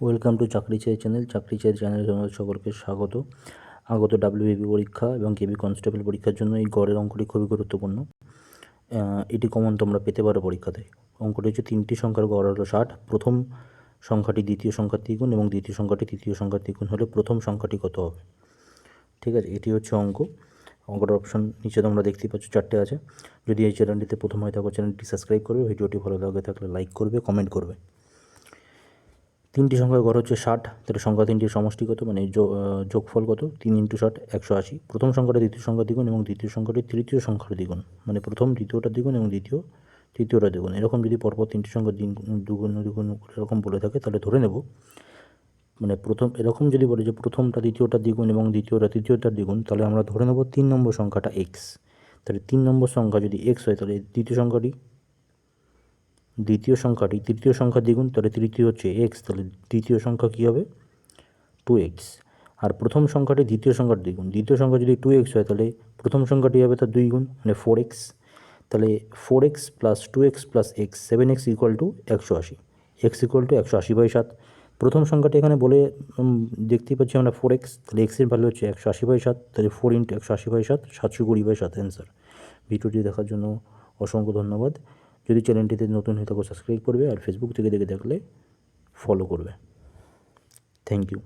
Welcome to চাকরি চাই channel চাকরি চাই চ্যানেলে তোমাদের সকলকে স্বাগত। আগত ডাব্লিউবিপি পরীক্ষা এবং কেবি কনস্টেবল পরীক্ষার জন্য এই গড়ের অঙ্কটি খুবই গুরুত্বপূর্ণ। এটি কমন তোমরা পেতে পারো পরীক্ষাতে। অঙ্কটি হচ্ছে তিনটি সংখ্যার গড় হলো ষাট। প্রথম সংখ্যাটি দ্বিতীয় সংখ্যার দ্বিগুণ এবং দ্বিতীয় সংখ্যাটি তৃতীয় সংখ্যার দ্বিগুণ হলে প্রথম সংখ্যাটি কত হবে। ঠিক আছে, এটি হচ্ছে অঙ্ক। অঙ্কটার অপশন নিচে তোমরা দেখতেই পাচ্ছ চারটে আছে। যদি এই চ্যানেলটিতে প্রথম হয়ে থাকো চ্যানেলটি সাবস্ক্রাইব করবে। ভিডিওটি ভালো লাগে থাকলে লাইক করবে কমেন্ট করবে। তিনটি সংখ্যার গড় হচ্ছে ষাট, তাহলে সংখ্যা তিনটির সমষ্টি কত মানে যোগফল কত তিন ইন্টু ষাট একশো আশি। প্রথম সংখ্যাটা দ্বিতীয় সংখ্যা দ্বিগুণ এবং দ্বিতীয় সংখ্যাটি তৃতীয় সংখ্যার দ্বিগুণ। মানে প্রথম দ্বিতীয়টা দ্বিগুণ এবং দ্বিতীয় তৃতীয়টা দ্বিগুণ। এরকম যদি পরপর তিনটি সংখ্যা দিন, দুগুণ, দ্বিগুণ এরকম বলে থাকে, তাহলে ধরে নেব মানে প্রথম, এরকম যদি বলে যে প্রথমটা দ্বিতীয়টা দ্বিগুণ এবং দ্বিতীয়টা তৃতীয়টার দ্বিগুণ, তাহলে আমরা ধরে নেব তিন নম্বর সংখ্যাটা এক্স তাহলে তিন নম্বর সংখ্যা যদি এক্স হয়, তাহলে দ্বিতীয় সংখ্যাটি দ্বিতীয় সংখ্যাটি তৃতীয় সংখ্যা দ্বিগুণ, তাহলে তৃতীয় হচ্ছে এক্স তাহলে দ্বিতীয় সংখ্যা কী হবে? টু এক্স আর প্রথম সংখ্যাটি দ্বিতীয় সংখ্যার দ্বিগুণ। দ্বিতীয় সংখ্যা যদি টু এক্স হয়, তাহলে প্রথম সংখ্যাটি হবে তার দুই গুণ মানে ফোর এক্স তাহলে four x plus two x plus x seven x equal to একশো আশি। এক্স ইকুয়াল টু একশো আশি বাই সাত। প্রথম সংখ্যাটি এখানে বলে দেখতেই পাচ্ছি আমরা ফোর এক্স তাহলে এক্সের ভ্যালু হচ্ছে একশো আশি বাই সাত, তাহলে ফোর ইন্টু একশো আশি বাই সাত, সাতশো কুড়ি বাই সাত অ্যান্সার ভিডিওটি দেখার জন্য অসংখ্য ধন্যবাদ। যদি চ্যানেলটিতে নতুন হয়ে থাকো সাবস্ক্রাইব করবে আর ফেসবুক থেকে দেখে দেখলে ফলো করবে। Thank you